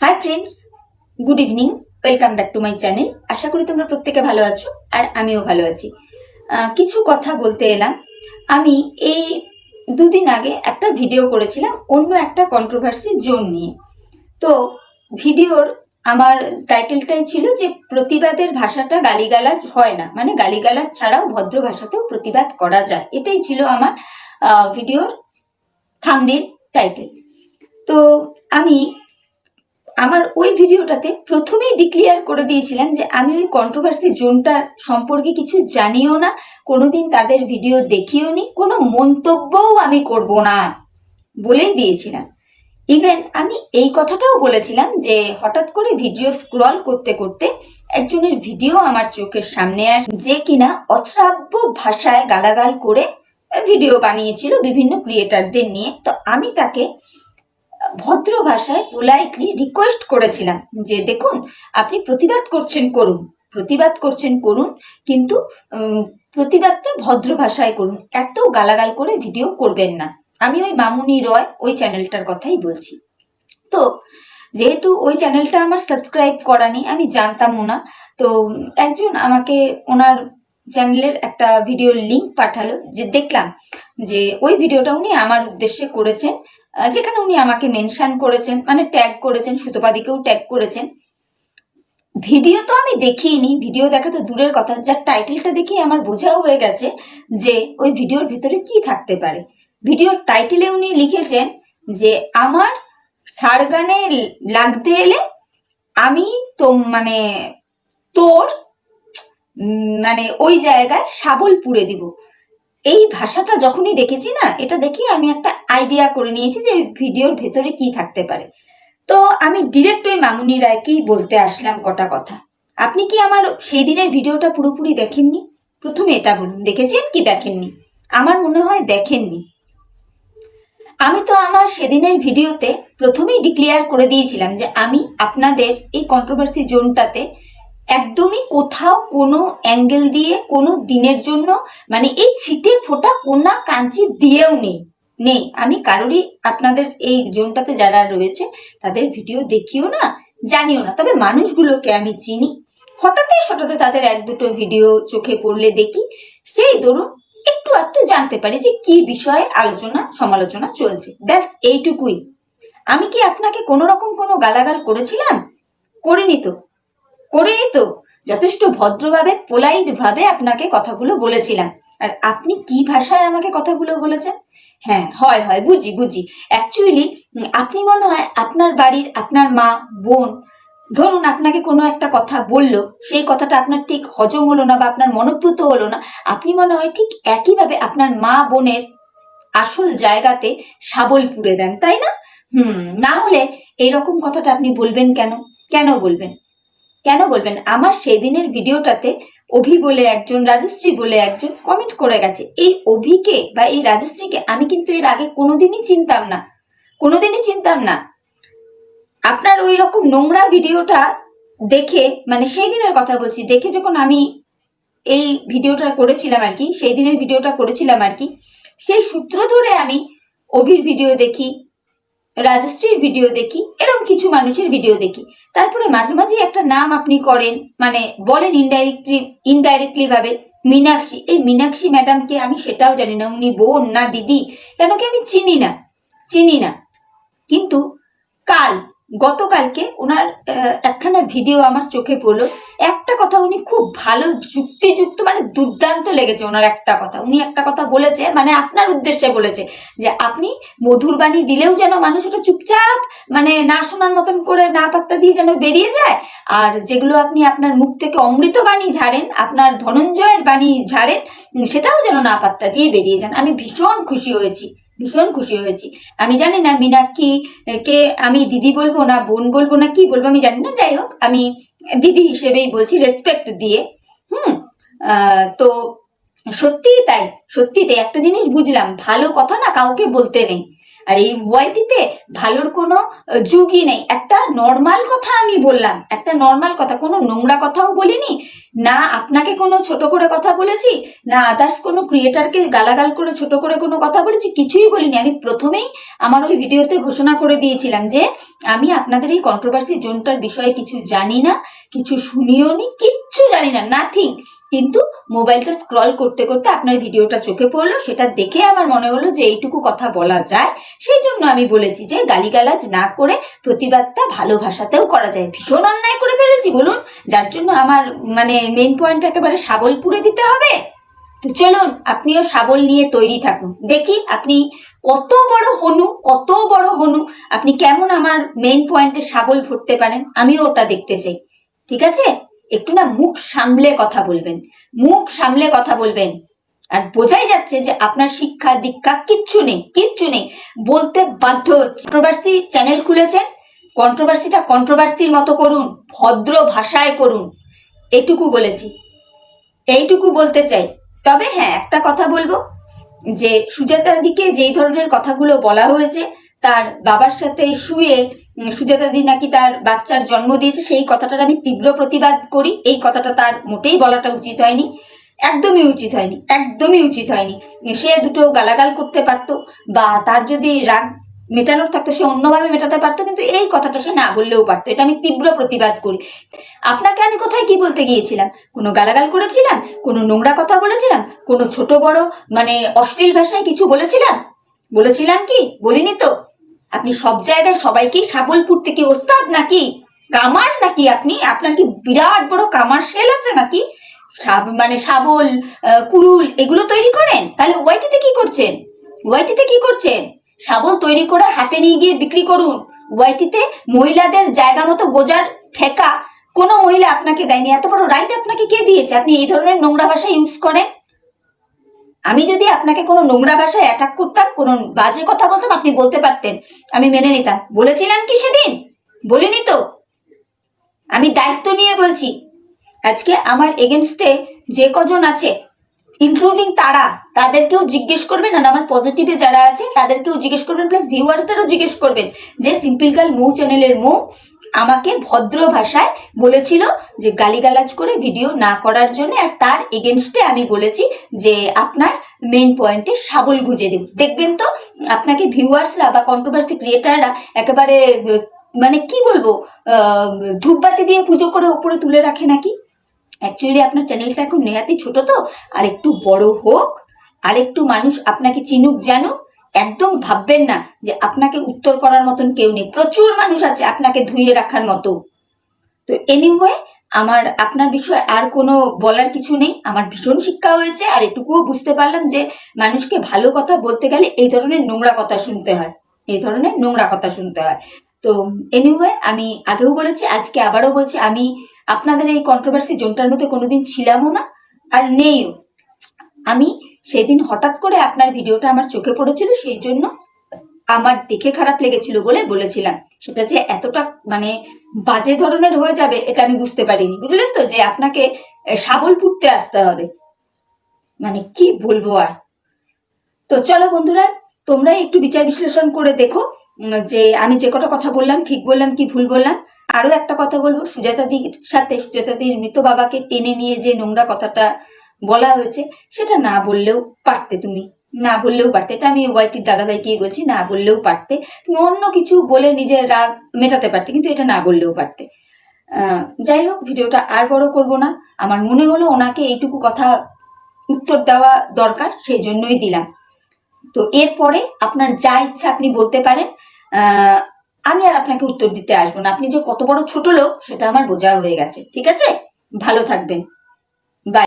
Hi friends good evening welcome back to my channel আশা করি তোমরা প্রত্যেকে ভালো আছো আর আমিও ভালো আছি। কিছু কথা বলতে এলাম। আমি এই দুদিন আগে একটা ভিডিও করেছিলাম, অন্য একটা কন্ট্রোভার্সি জোন নিয়ে। তো ভিডিওর আমার টাইটেলটাই ছিল যে প্রতিবাদের ভাষাটা গালিগালাজ হয় না। মানে গালিগালাজ ছাড়াও ভদ্র ভাষাতেও প্রতিবাদ করা যায়। এটাই ছিল আমার ভিডিওর থামনেল টাইটেল তো আমি আমার ওই ভিডিওটাতে প্রথমেই ডিক্লিয়ার করে দিয়েছিলাম যে আমি ওই কন্ট্রোভার্সি জোনটা সম্পর্কে কিছু জানিও না, কোনোদিন তাদের ভিডিও দেখিও নি, কোনো মন্তব্যও আমি করব না বলেই দিয়েছিলাম। ইভেন আমি এই কথাটাও বলেছিলাম যে হঠাৎ করে ভিডিও স্ক্রল করতে করতে একজনের ভিডিও আমার চোখের সামনে আস, যে কিনা অশ্রাব্য ভাষায় গালাগাল করে ভিডিও বানিয়েছিল বিভিন্ন ক্রিয়েটারদের নিয়ে। তো আমি তাকে ভদ্র ভাষায় পোলাইটলি রিকোয়েস্ট করেছিলাম যে, দেখুন, আপনি প্রতিবাদ করছেন, করুন। প্রতিবাদ করছেন, করুন, কিন্তু প্রতিবাদটা ভদ্র ভাষায় করুন। এত গালাগাল করে ভিডিও করবেন না। আমি ওই মামুনি রয় ওই চ্যানেলটার কথাই বলছি। তো, যেহেতু ওই চ্যানেলটা আমার সাবস্ক্রাইব করা নেই, আমি জানতামও না, তো একজন আমাকে ওনার চ্যানেলের একটা ভিডিওর লিংক পাঠালো, যে দেখলাম যে ওই ভিডিওটা উনি আমার উদ্দেশ্যে করেছেন যেখানে উনি আমাকে মেনশন করেছেন মানে ট্যাগ করেছেন, সুতোপাদিকেও ট্যাগ করেছেন। ভিডিও তো আমি দেখিনি ভিডিও দেখা তো দূরের কথা, যার টাইটেলটা দেখে আমার বোঝাও হয়ে গেছে যে ওই ভিডিওর ভিতরে কি থাকতে পারে। ভিডিওর টাইটেলে উনি লিখেছেন যে, আমার সার গানে লাগতে এলে আমি তো মানে তোর মানে ওই জায়গায় শাবল পুড়ে দিব। এই ভাষাটা যখনই দেখেছি না, এটা দেখি আমি একটা আইডিয়া করে নিয়েছি যে ভিডিওর ভেতরে কি থাকতে পারে। তো আমি ডিরেক্ট ওই মামুনি রায়কেই বলতে আসলাম কটা কথা। আপনি কি আমার সেই দিনের ভিডিওটা পুরোপুরি দেখেননি? প্রথমে এটা বলুন, দেখেছেন কি দেখেননি? আমার মনে হয় দেখেননি। আমি তো আমার সেদিনের ভিডিওতে প্রথমেই ডিক্লেয়ার করে দিয়েছিলাম যে আমি আপনাদের এই কন্ট্রোভার্সি জোনটাতে একদমই কোথাও কোনো অ্যাঙ্গেল দিয়ে, কোনো দিনের জন্য মানে এই ছিটে ফোটা কোনা কাঞ্চি দিয়েও নেই। নেই। আমি কারোরই আপনাদের এই জোনটাতে যারা রয়েছে, তাদের ভিডিও দেখিও না, জানিও না। তবে মানুষগুলোকে আমি চিনি। হঠাৎই হঠাৎ তাদের এক দুটো ভিডিও চোখে পড়লে দেখি, সেই ধরুন একটু আধটু জানতে পারি যে কি বিষয়ে আলোচনা, সমালোচনা চলছে। ব্যাস, এইটুকুই। আমি কি আপনাকে কোনো রকম কোনো গালাগাল করেছিলাম? করিনি তো। করিনি তো। যথেষ্ট ভদ্রভাবে পোলাইট ভাবে আপনাকে কথাগুলো বলেছিলাম। আর আপনি কি ভাষায় আমাকে কথাগুলো বলেছেন? হ্যাঁ হয় হয়, বুঝি বুঝি। অ্যাকচুয়ালি আপনি মনে হয় আপনার বাড়ির আপনার মা, বোন, ধরুন আপনাকে কোনো একটা কথা বলল, সেই কথাটা আপনার ঠিক হজম হলো না বা আপনার মনোপ্রুত হলো না, আপনি মনে হয় ঠিক একইভাবে আপনার মা, বোনের আসল জায়গাতে শাবল পুড়ে দেন, তাই না? হুম, না হলে এরকম কথাটা আপনি বলবেন কেন? কেন বলবেন? কেন বলবেন? আমার সেদিনের ভিডিওটাতে অভি বলে একজন, রাজশ্রী বলে একজন কমেন্ট করে গেছে। এই অভিকে বা এই রাজশ্রীকে আমি কিন্তু এর আগে কোনোদিনই চিনতাম না। কোনোদিনই চিনতাম না। আপনার ওই রকম নোংরা ভিডিওটা দেখে মানে সেই দিনের কথা বলছি, দেখে যখন আমি এই ভিডিওটা করেছিলাম আর কি, সেই দিনের ভিডিওটা করেছিলাম আর কি, সেই সূত্র ধরে আমি অভির ভিডিও দেখি রাজশ্রীর ভিডিও দেখি এরকম কিছু মানুষের ভিডিও দেখি। তারপরে মাঝে মাঝে একটা নাম আপনি করেন মানে বলেন ইনডাইরেক্টলি ইনডাইরেক্টলি ভাবে, মীনাক্ষী। এই মীনাক্ষী ম্যাডামকে আমি সেটাও জানি না, উনি বোন না দিদি, কেন কি আমি চিনি না চিনি না। কিন্তু কাল গতকালকে ওনার একখানা ভিডিও আমার চোখে পড়ল। একটা কথা উনি খুব ভালো যুক্তিযুক্ত মানে দুর্দান্ত লেগেছে ওনার একটা কথা। উনি একটা কথা বলেছে মানে আপনার উদ্দেশ্যে বলেছে যে আপনি মধুর বাণী দিলেও যেন মানুষ ওটা চুপচাপ মানে না শোনার মতন করে না পাত্তা দিয়ে যেন বেরিয়ে যায়। আর যেগুলো আপনি আপনার মুখ থেকে অমৃত বাণী ঝাড়েন, আপনার ধনঞ্জয়ের বাণী ঝাড়েন, সেটাও যেন না পাত্তা দিয়ে বেরিয়ে যান। আমি ভীষণ খুশি হয়েছি। ভীষণ খুশি হয়েছি। আমি জানি না মীনাক্ষী কে আমি দিদি বলব না বোন বলব না কি বলব আমি জানি না, যাই হোক, আমি দিদি হিসেবেই বলছি রেসপেক্ট দিয়ে। হুম তো সত্যিই তাই সত্যি তাই। একটা জিনিস বুঝলাম, ভালো কথা না কাউকে বলতে নেই। আর এই ওয়াইটিতে ভালোর কোনো যুগই নেই। একটা নর্মাল কথা আমি বললাম। একটা নর্মাল কথা, কোনো নোংরা কথাও বলিনি। না আপনাকে কোনো ছোট করে কথা বলেছি, না আদার্স কোনো ক্রিয়েটারকে গালাগাল করে ছোট করে কোনো কথা বলেছি, কিছুই বলিনি। আমি প্রথমেই আমার ওই ভিডিওতে ঘোষণা করে দিয়েছিলাম যে, আমি আপনাদের এই কন্ট্রোভার্সি জোনটার বিষয়ে কিছু জানি না, কিছু শুনিও নি কিচ্ছু জানি না নাথিং কিন্তু মোবাইলটা স্ক্রল করতে করতে আপনার ভিডিওটা চোখে পড়ল, সেটা দেখে আমার মনে হলো যে এইটুকু কথা বলা যায়। সেই জন্য আমি বলেছি যে গালিগালাজ না করে প্রতিবাদটা ভালো ভাষাতেও করা যায়। ভীষণ অন্যায় করে ফেলেছি, বলুন। যার জন্য আমার মানে মেন পয়েন্ট একেবারে শাবল পুড়ে দিতে হবে। তো চলুন, আপনিও শাবল নিয়ে তৈরি থাকুন। দেখি আপনি কত বড় হনু, কত বড় হনু। আপনি কেমন আমার মেন পয়েন্টে শাবল ভরতে পারেন? আমিও ওটা দেখতে চাই। ঠিক আছে? একটু না মুখ সামলে কথা বলবেন। মুখ সামলে কথা বলবেন। আর বোঝাই যাচ্ছে যে আপনার শিক্ষা, দীক্ষা কিচ্ছু নেই কিচ্ছু নেই। বলতে বাধ্য কন্ট্রোভার্সি চ্যানেল খুলেছেন? কন্ট্রোভার্সিটা কন্ট্রোভার্সির মতো করুন, ভদ্র ভাষায় করুন। এইটুকু বলেছি। এইটুকু বলতে চাই। তবে হ্যাঁ একটা কথা বলব। যে সুজাতাদিকে যেই ধরনের কথাগুলো বলা হয়েছে তার বাবার সাথে শুয়ে সুজাতাদি নাকি তার বাচ্চার জন্ম দিয়েছে, সেই কথাটার আমি তীব্র প্রতিবাদ করি। এই কথাটা তার মোটেই বলাটা উচিত হয়নি। একদমই উচিত হয়নি, একদমই উচিত হয়নি। সে দুটো গালাগাল করতে পারতো বা তার যদি রাগ মেটানোর থাকতো, সে অন্যভাবে মেটাতে পারতো, কিন্তু এই কথাটা সে না বললেও পারতো। এটা আমি তীব্র প্রতিবাদ করি। আপনাকে আমি কোথায় কি বলতে গিয়েছিলাম? কোনো গালাগাল করেছিলাম? কোনো নোংরা কথা বলেছিলাম? কোনো ছোট বড় মানে অশ্লীল ভাষায় কিছু বলেছিলাম? বলেছিলাম কি? বলিনি তো? আপনি সব জায়গায় সবাইকেই সাবলপুর থেকে ওস্তাদ নাকি? কামার নাকি আপনি? আপনার কি বিরাট বড় কামার সেল আছে নাকি? মানে শাবল কুরুল, এগুলো তৈরি করেন? তাহলে ওয়াইটিতে কি করছেন? ওয়াইটিতে কি করছেন? শাবল তৈরি করে হাটে নিয়ে গিয়ে বিক্রি করুন। ওয়াইটিতে মহিলাদের জায়গা মতো গোজার ঠেকা কোনো মহিলা আপনাকে দেয়নি। এত বড় রাইট আপনাকে কে দিয়েছে? আপনি এই ধরনের নোংরা ভাষা ইউজ করেন? আমি যদি আপনাকে কোনো নোংরা ভাষায় অ্যাটাক করতাম, কোনো বাজে কথা বলতাম, আপনি বলতে পারতেন। আমি মেনে নিতাম। বলেছিলাম কি সেদিন? বলিনি তো। আমি দায়িত্ব নিয়ে বলছি। আজকে আমার এগেনস্টে যে কজন আছে ইনক্লুডিং তারা, তাদেরকেও জিজ্ঞেস করবেন আর আমার পজিটিভে যারা আছে, তাদেরকেও জিজ্ঞেস করবেন প্লাস ভিউয়ার্সদেরও জিজ্ঞেস করবেন যে সিম্পল গার্ল মৌ চ্যানেলের মৌ আমাকে ভদ্র ভাষায় বলেছিল যে গালিগালাজ করে ভিডিও না করার জন্য আর তার এগেনস্টে আমি বলেছি যে আপনার মেন পয়েন্টে শাবল গুজে দেব। দেখবেন তো, আপনাকে ভিউয়ার্সরা বা কন্ট্রোভার্সি ক্রিয়েটাররা একেবারে মানে কি বলব ধূপবাতি দিয়ে পুজো করে ওপরে তুলে রাখে নাকি? অ্যাকচুয়ালি আপনার চ্যানেলটা এখন নেহাতি ছোট তো। আর একটু বড় হোক, আর একটু মানুষ আপনাকে চিনুক জানুক একদম ভাববেন না যে আপনাকে উত্তর করার মতন কেউ নেই। প্রচুর মানুষ আছে আপনাকে ধুয়ে রাখার মতো। তো এনিওয়ে আমার, আপনার বিষয়ে আর কোনো বলার কিছু নেই। আমার ভীষণ শিক্ষা হয়েছে, আর এটুকুও বুঝতে পারলাম যে মানুষকে ভালো কথা বলতে গেলে এই ধরনের নোংরা কথা শুনতে হয়। এই ধরনের নোংরা কথা শুনতে হয়। তো এনিওয়ে আমি আগেও বলেছি, আজকে আবারও বলছি, আমি আপনাদের এই কন্ট্রোভার্সি জোনটার মধ্যে কোনোদিন ছিলামও না আর নেইও। আমি সেদিন হঠাৎ করে আপনার ভিডিওটা আমার চোখে পড়েছিল, সেই জন্য আমার দেখে খারাপ লেগেছিল বলে বলেছিলাম। সেটা যে এতটা মানে বাজে ধরনের হয়ে যাবে, এটা আমি বুঝতে পারিনি। বুঝলেন তো? যে আপনাকে শাবল পুড়তে আসতে হবে। মানে কি বলব আর? তো চলো বন্ধুরা, তোমরাই একটু বিচার বিশ্লেষণ করে দেখো যে আমি যে কটা কথা বললাম, ঠিক বললাম কি ভুল বললাম। আরও একটা কথা বলব, সুজাতাদির সাথে সুজাতাদির মৃত বাবাকে টেনে নিয়ে যে নোংরা কথাটা বলা হয়েছে, সেটা না বললেও পারতে তুমি, না বললেও পারতে। এটা আমি ওয়াইটির দাদাভাইকেই বলছি, না বললেও পারতে। তুমি অন্য কিছু বলে নিজের রাগ মেটাতে পারতে, কিন্তু এটা না বললেও পারতে। যাই হোক, ভিডিওটা আর বড় করব না। আমার মনে হলো ওনাকে এইটুকু কথা উত্তর দেওয়া দরকার, সেই জন্যই দিলাম। তো এরপরে আপনার যা ইচ্ছা আপনি বলতে পারেন। আমি আর আপনাকে উত্তর দিতে আসব না। আপনি যে কত বড় ছোট লোক, সেটা আমার বোঝা হয়ে গেছে। ঠিক আছে? ভালো থাকবেন।